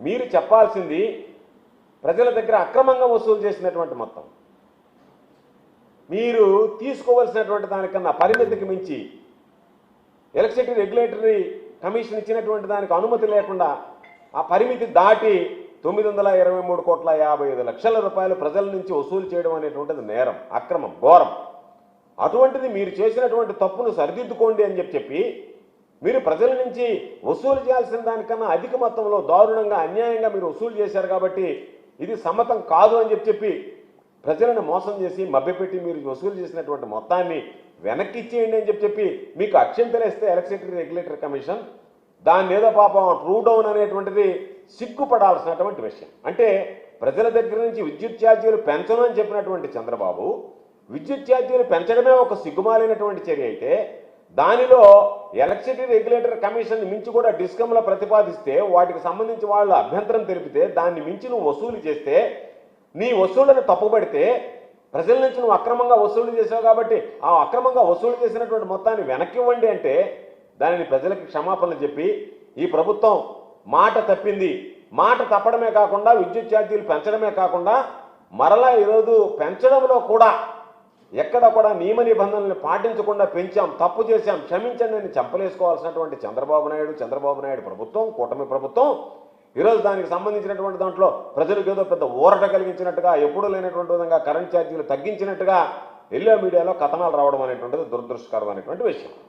మీరు చెప్పాల్సింది ప్రజల దగ్గర అక్రమంగా వసూలు చేసినటువంటి మొత్తం. మీరు తీసుకోవలసినటువంటి దానికన్నా పరిమితికి మించి ఎలక్ట్రిసిటీ రెగ్యులేటరీ కమిషన్ ఇచ్చినటువంటి దానికి అనుమతి లేకుండా ఆ పరిమితి దాటి తొమ్మిది వందల ఇరవై మూడు కోట్ల యాభై ఐదు లక్షల రూపాయలు ప్రజల నుంచి వసూలు చేయడం అనేటువంటిది నేరం అక్రమం ఘోరం. అటువంటిది మీరు చేసినటువంటి తప్పును సరిదిద్దుకోండి అని చెప్పి చెప్పి మీరు ప్రజల నుంచి వసూలు చేయాల్సిన దానికన్నా అధిక మొత్తంలో దారుణంగా అన్యాయంగా మీరు వసూలు చేశారు కాబట్టి ఇది సమ్మతం కాదు అని చెప్పి చెప్పి ప్రజలను మోసం చేసి మభ్యపెట్టి మీరు వసూలు చేసినటువంటి మొత్తాన్ని వెనక్కి ఇచ్చేయండి అని చెప్పి చెప్పి మీకు అక్షంతలేస్తే ఎలక్ట్రిసిటీ రెగ్యులేటరీ కమిషన్ దాన్ని ఏదో పాపం ట్రూ డౌన్ అనేటువంటిది సిగ్గుపడాల్సినటువంటి విషయం. అంటే ప్రజల దగ్గర నుంచి విద్యుత్ ఛార్జీలు పెంచను అని చెప్పినటువంటి చంద్రబాబు విద్యుత్ ఛార్జీలు పెంచడమే ఒక సిగ్గుమాలైనటువంటి చర్య అయితే దానిలో ఎలక్ట్రిసిటీ రెగ్యులేటర్ కమిషన్ మించి కూడా డిస్కంలో ప్రతిపాదిస్తే వాటికి సంబంధించి వాళ్ళు అభ్యంతరం తెలిపితే దాన్ని మించి నువ్వు వసూలు చేస్తే నీ వసూళ్ళను తప్పుపడితే ప్రజల నుంచి నువ్వు అక్రమంగా వసూలు చేసావు కాబట్టి ఆ అక్రమంగా వసూలు చేసినటువంటి మొత్తాన్ని వెనక్కివ్వండి అంటే దానిని ప్రజలకు క్షమాపణలు చెప్పి ఈ ప్రభుత్వం మాట తప్పింది. మాట తప్పడమే కాకుండా విద్యుత్ ఛార్జీలు పెంచడమే కాకుండా మరలా ఈరోజు పెంచడంలో కూడా ఎక్కడ కూడా నియమ నిబంధనల్ని పాటించకుండా పెంచాం తప్పు చేశాం క్షమించండి అని చంపలేసుకోవాల్సినటువంటి చంద్రబాబు నాయుడు చంద్రబాబు నాయుడు ప్రభుత్వం కూటమి ప్రభుత్వం ఈరోజు దానికి సంబంధించినటువంటి దాంట్లో ప్రజలకు ఏదో పెద్ద ఊరట కలిగించినట్టుగా ఎప్పుడూ లేనటువంటి విధంగా కరెంట్ ఛార్జీలు తగ్గించినట్టుగా ఎల్లో మీడియాలో కథనాలు రావడం అనేటువంటిది దురదృష్టకరమైనటువంటి విషయం.